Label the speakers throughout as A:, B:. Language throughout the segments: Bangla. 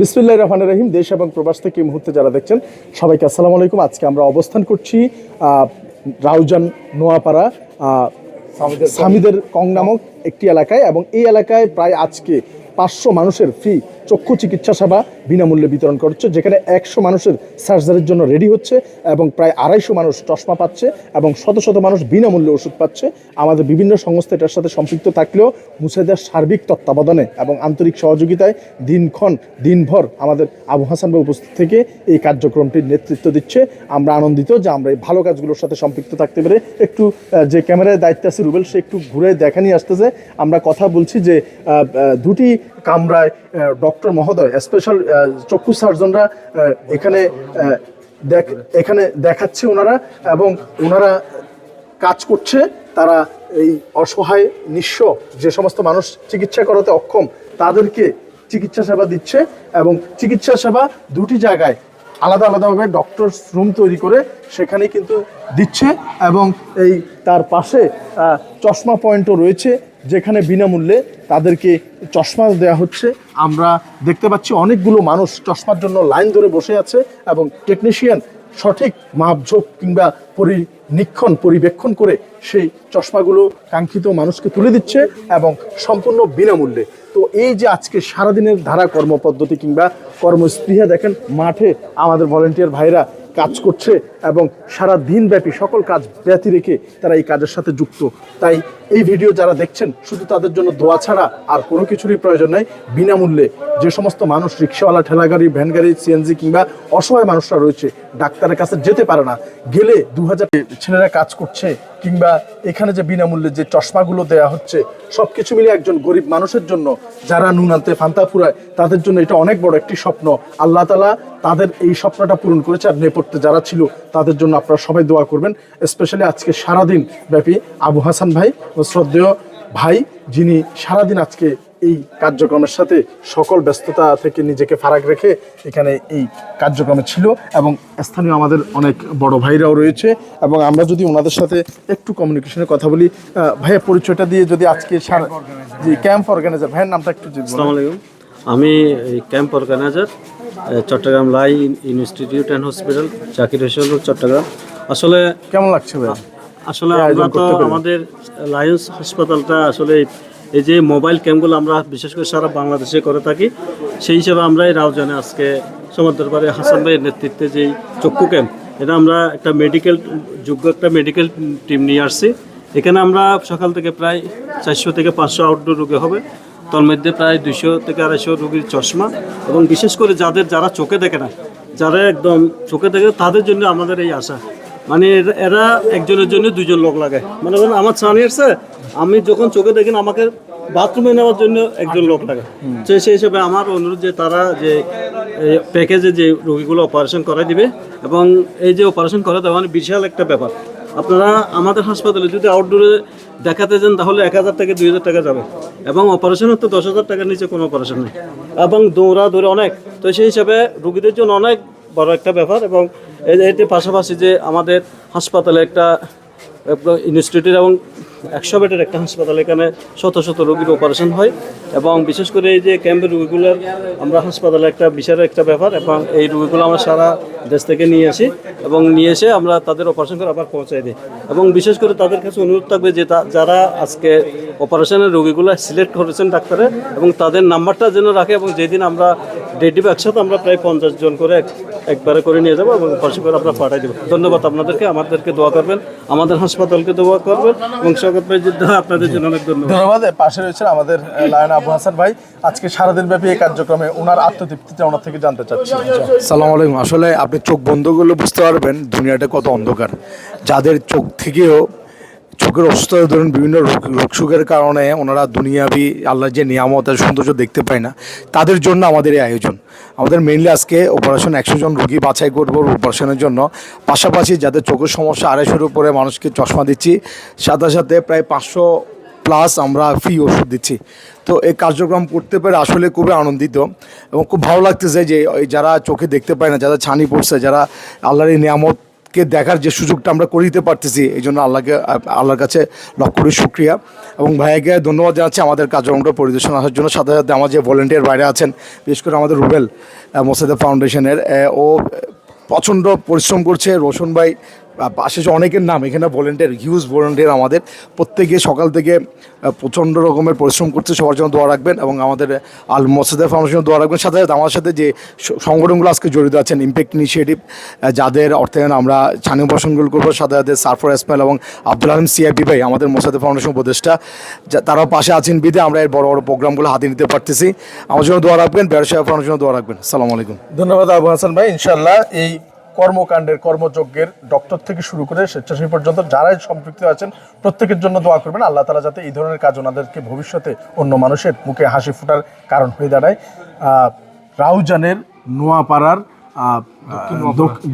A: বিসমিল্লাহ রহমান রহিম দেশ এবং প্রবাস থেকে এই মুহূর্তে যারা দেখছেন সবাইকে আসসালামু আলাইকুম। আজকে আমরা অবস্থান করছি রাউজান নোয়াপাড়া স্বামীদের কং নামক একটি এলাকায় এবং এই এলাকায় প্রায় আজকে পাঁচশো মানুষের ফ্রি চক্ষু চিকিৎসা সেবা বিনামূল্যে বিতরণ করছে, যেখানে একশো মানুষের সার্জারির জন্য রেডি হচ্ছে এবং প্রায় আড়াইশো মানুষ চশমা পাচ্ছে এবং শত শত মানুষ বিনামূল্যে ওষুধ পাচ্ছে। আমাদের বিভিন্ন সংস্থা এটার সাথে সম্পৃক্ত থাকলেও মুসাইদের সার্বিক তত্ত্বাবধানে এবং আন্তরিক সহযোগিতায় দিনক্ষণ, দিনভর আমাদের আবু হাসান ভাই উপস্থিত থেকে এই কার্যক্রমটির নেতৃত্ব দিচ্ছে। আমরা আনন্দিত যে আমরা এই ভালো কাজগুলোর সাথে সম্পৃক্ত থাকতে পেরে একটু যে ক্যামেরায় দায়িত্ব আছে রুবেল, সে একটু ঘুরে দেখা নিয়ে আসতেছে। আমরা কথা বলছি যে দুটি কামরায় ডক্টর মহোদয় স্পেশাল চক্ষু সার্জনরা এখানে দেখ, এখানে দেখাচ্ছে ওনারা এবং ওনারা কাজ করছে, তারা এই অসহায়, নিঃস্ব যে সমস্ত মানুষ চিকিৎসা করাতে অক্ষম, তাদেরকে চিকিৎসা সেবা দিচ্ছে এবং চিকিৎসা সেবা দুটি জায়গায় আলাদা আলাদাভাবে ডক্টর রুম তৈরি করে সেখানে কিন্তু দিচ্ছে এবং এই তার পাশে চশমা পয়েন্টও রয়েছে। যেখানে বিনামূল্যে তাদেরকে চশমা দেওয়া হচ্ছে। আমরা দেখতে পাচ্ছি অনেকগুলো মানুষ চশমার জন্য লাইন ধরে বসে আছে এবং টেকনিশিয়ান সঠিক মাপঝোপ কিংবা পরিনীক্ষণ, পরিবেক্ষণ করে সেই চশমাগুলো কাঙ্ক্ষিত মানুষকে তুলে দিচ্ছে এবং সম্পূর্ণ বিনামূল্যে। তো এই যে আজকে সারাদিনের ধারা কর্মপদ্ধতি কিংবা কর্মস্পৃহা দেখেন, মাঠে আমাদের ভলেন্টিয়ার ভাইরা কাজ করছে। এবং সারা দিনব্যাপী সকল কাজ ব্যতি রেখে তারা এই কাজের সাথে যুক্ত। তাই এই ভিডিও যারা দেখছেন, শুধু তাদের জন্য দোয়া ছাড়া আর কোনো কিছুরই প্রয়োজন নাই। বিনামূল্যে যে সমস্ত মানুষ রিক্সাওয়ালা, ঠেলাগাড়ি ভ্যান গাড়ি সিএনজি কিংবা অসহায় মানুষরা রয়েছে, ডাক্তারের কাছে যেতে পারে না। গেলে দু হাজার ছেলেরা কাজ করছে কিংবা এখানে যে বিনামূল্যে যে চশমাগুলো দেয়া হচ্ছে সব কিছু মিলে একজন গরিব মানুষের জন্য যারা নুন আনতে ফান্তা ফুরায়, তাদের জন্য এটা অনেক বড় একটি স্বপ্ন। আল্লাহ তালা তাদের এই স্বপ্নটা পূরণ করেছে। আর নেপথ্যে যারা ছিল তাদের জন্য আপনারা সবাই দোয়া করবেন স্পেশালি আজকে সারাদিন ব্যাপী আবু হাসান ভাই ও শ্রদ্ধেয় ভাই যিনি সারাদিন আজকে এই কার্যক্রমের সাথে সকল ব্যস্ততা থেকে নিজেকে ফারাক রেখে এখানে এই কার্যক্রমে ছিল এবং স্থানীয় আমাদের অনেক বড় ভাইরাও রয়েছে এবং আমরা যদি ওনাদের সাথে একটু কমিউনিকেশনের কথা বলি ভাইয়া পরিচয়টা দিয়ে যদি আজকে সারা জি ক্যাম্প অর্গানাইজার ভাইয়ের নামটা একটু
B: আমি এই camp organiser Chittagong lie institute and hospital Zakir Hossain Chittagong. আসলে
A: কেমন লাগছে ভাই?
B: আসলে আমরা তো আমাদের লায়ন্স হাসপাতালটা আসলে এই যে মোবাইল ক্যাম্পগুলো আমরা বিশেষ করে সারা বাংলাদেশে করে থাকি সেই হিসাবে আমরা এই রাউজানে আজকে সমুদ্রপাড়ে হাসান ভাইয়ের নেতৃত্বে যেই চক্ষু ক্যাম্প এটা আমরা একটা মেডিকেল যোগ্য একটা মেডিকেল টিম নিয়ে আসছি। এখানে আমরা সকাল থেকে প্রায় চারশো থেকে পাঁচশো আউটডোর রোগী হবে। তার মধ্যে প্রায় দুশো থেকে আড়াইশো রোগীর চশমা এবং বিশেষ করে যাদের যারা চোখে দেখে না যারা একদম চোখে দেখে তাদের জন্য আমাদের এই আশা। মানে এরা- একজনের জন্য দুজন লোক লাগে। মানে ধরুন আমার সানি আসছে আমি যখন চোখে দেখি না, আমাকে বাথরুমে নেওয়ার জন্য একজন লোক লাগে। তো সেই হিসেবে আমার অনুরোধ যে তারা যে প্যাকেজে যে রোগীগুলো অপারেশন করাই দিবে এবং এই যে অপারেশন করা দেওয়া মানে বিশাল একটা ব্যাপার। আপনারা আমাদের হাসপাতালে যদি আউটডোরে দেখাতে যান, তাহলে এক হাজার থেকে দুই হাজার টাকা যাবে। এবং অপারেশন তো দশ হাজার টাকার নিচে কোনো অপারেশন নেই। এবং দৌড়া দৌড়ে অনেক। তো সেই হিসাবে রুগীদের জন্য অনেক বড় একটা ব্যাপার এবং এটি এতে পাশাপাশি যে আমাদের হাসপাতালে একটা ইনস্টিটিউট এবং একশো বেডের একটা হাসপাতাল, এখানে শত শত রোগীর অপারেশন হয় এবং বিশেষ করে এই যে ক্যাম্পের রোগীগুলোর আমরা হাসপাতালে একটা বিশাল একটা ব্যাপার এবং এই রোগীগুলো আমরা সারা দেশ থেকে নিয়ে আসি এবং নিয়ে এসে আমরা তাদের অপারেশন করে আবার পৌঁছাই দিই। এবং বিশেষ করে তাদের কাছে অনুরোধ থাকবে যে যারা আজকে অপারেশনের রোগীগুলো সিলেক্ট করেছেন ডাক্তারে এবং তাদের নাম্বারটা যেন রাখে এবং যেদিন আমরা ডেট দিব। একসাথে আমরা প্রায় পঞ্চাশ জন করে এক- একবারে করে নিয়ে যাব এবং অপারেশন করে আমরা পাঠিয়ে দেবো। ধন্যবাদ আপনাদেরকে আমাদেরকে দোয়া করবেন আমাদের হাসপাতালকে দোয়া করবেন এবং স্বাগত ভাই আপনাদের জন্য অনেক ধন্যবাদ।
A: ধন্যবাদ। পাশে রয়েছেন আমাদের লায়ন আবু হাসান ভাই। আজকে সারাদিন ব্যাপী এই কার্যক্রমে ওনার আত্মতৃপ্তিটা ওনার থেকে জানতে চাচ্ছি।
C: সালাম আলাইকুম। আসলে আপনি চোখ বন্ধ করলে বুঝতে পারবেন দুনিয়াটা কত অন্ধকার। যাদের চোখ থেকেও চোখের অসুস্থতা ধরুন বিভিন্ন রোগ সুখের কারণে ওনারা দুনিয়াবি আল্লাহর যে নিয়ামত আর সৌন্দর্য দেখতে পায় না, তাদের জন্য আমাদের এই আয়োজন। আমাদের মেনলি আজকে অপারেশন একশো জন রুগী বাছাই করব অপারেশনের জন্য। পাশাপাশি যাদের চোখের সমস্যা আড়াইশোর উপরে মানুষকে চশমা দিচ্ছি, সাথে সাথে প্রায় পাঁচশো প্লাস আমরা ফ্রি ওষুধ দিচ্ছি। তো এই কার্যক্রম করতে পেরে আসলে খুবই আনন্দিত এবং খুব ভালো লাগতেছে যে যারা চোখে দেখতে পায় না, যারা ছানি পড়ছে, যারা আল্লাহর নিয়ামত কে দেখার যে সুযোগটা আমরা করে দিতে পারতেছি, এই জন্য আল্লাহকে, আল্লাহর কাছে লক্ষ করে শুক্রিয়া। এবং ভাইয়াকে ধন্যবাদ জানাচ্ছি আমাদের কার্যক্রমটা পরিদর্শন আসার জন্য। সাথে সাথে আমার যে ভলেন্টিয়ার বাইরে আছেন, বিশেষ করে আমাদের রুবেল মোসাদা ফাউন্ডেশনের ও প্রচণ্ড পরিশ্রম করছে। রোশন ভাই যে অনেকের নাম, এখানে ভলেন্টিয়ার হিউজ ভলেন্টিয়ার আমাদের। প্রত্যেকে সকাল থেকে প্রচণ্ড রকমের পরিশ্রম করছে, সবার জন্য দোয়া রাখবেন এবং আমাদের আল মোসাদা ফাউন্ডেশন দোয়া রাখবেন। সাথে সাথে আমার সাথে যে সংগঠনগুলো আজকে জড়িত আছেন ইম্প্যাক্ট ইনিশিয়েটিভ যাদের অর্থায়ন আমরা স্থানীয় প্রসঙ্গগুলো করব, সাথে সাথে সারফর এসমাইল এবং আব্দুল আলম সিআইপি ভাই, আমাদের মোসাদা ফাউন্ডেশন উপদেষ্টা তারাও পাশে আছেন বিধে আমরা এই বড় বড় প্রোগ্রামগুলো হাতে নিতে পারতেছি। আমার জন্য দোয়া রাখবেন ব্যবসা ফাউন্ডেশন দোয়া রাখবেন। সালাম আলাইকুম।
A: ধন্যবাদ আবু হাসান ভাই ইনশাল্লাহ এই কর্মকাণ্ডের কর্মযজ্ঞের ডক্টর থেকে শুরু করে স্বেচ্ছাসেবী পর্যন্ত যারাই সম্পৃক্ত আছেন প্রত্যেকের জন্য দোয়া করবেন। আল্লাহ তালা যাতে এই ধরনের কাজ ওনাদেরকে ভবিষ্যতে অন্য মানুষের মুখে হাসি ফোটার কারণ হয়ে দাঁড়ায়। রাউজানের নোয়াপাড়ার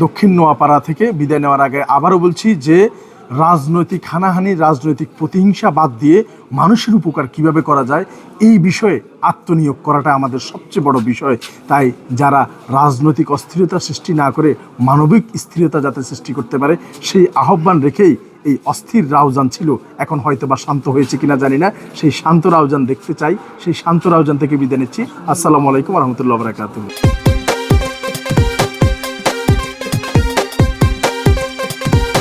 A: দক্ষিণ নোয়াপাড়া থেকে বিদায় নেওয়ার আগে আবারও বলছি যে রাজনৈতিক হানাহানি, রাজনৈতিক প্রতিহিংসা বাদ দিয়ে মানুষের উপকার কীভাবে করা যায়, এই বিষয়ে আত্মনিয়োগ করাটা আমাদের সবচেয়ে বড় বিষয়। তাই যারা রাজনৈতিক অস্থিরতা সৃষ্টি না করে মানবিক স্থিরতা যাতে সৃষ্টি করতে পারে, সেই আহ্বান রেখেই এই অস্থির রাউজান ছিল। এখন হয়তো বা শান্ত হয়েছে কিনা জানি না। সেই শান্ত রাউজান দেখতে চাই। সেই শান্ত রাউজান থেকে বিদায় নিচ্ছি। আসসালামু আলাইকুম রহমতুল্লাহ বরাকাতুহ।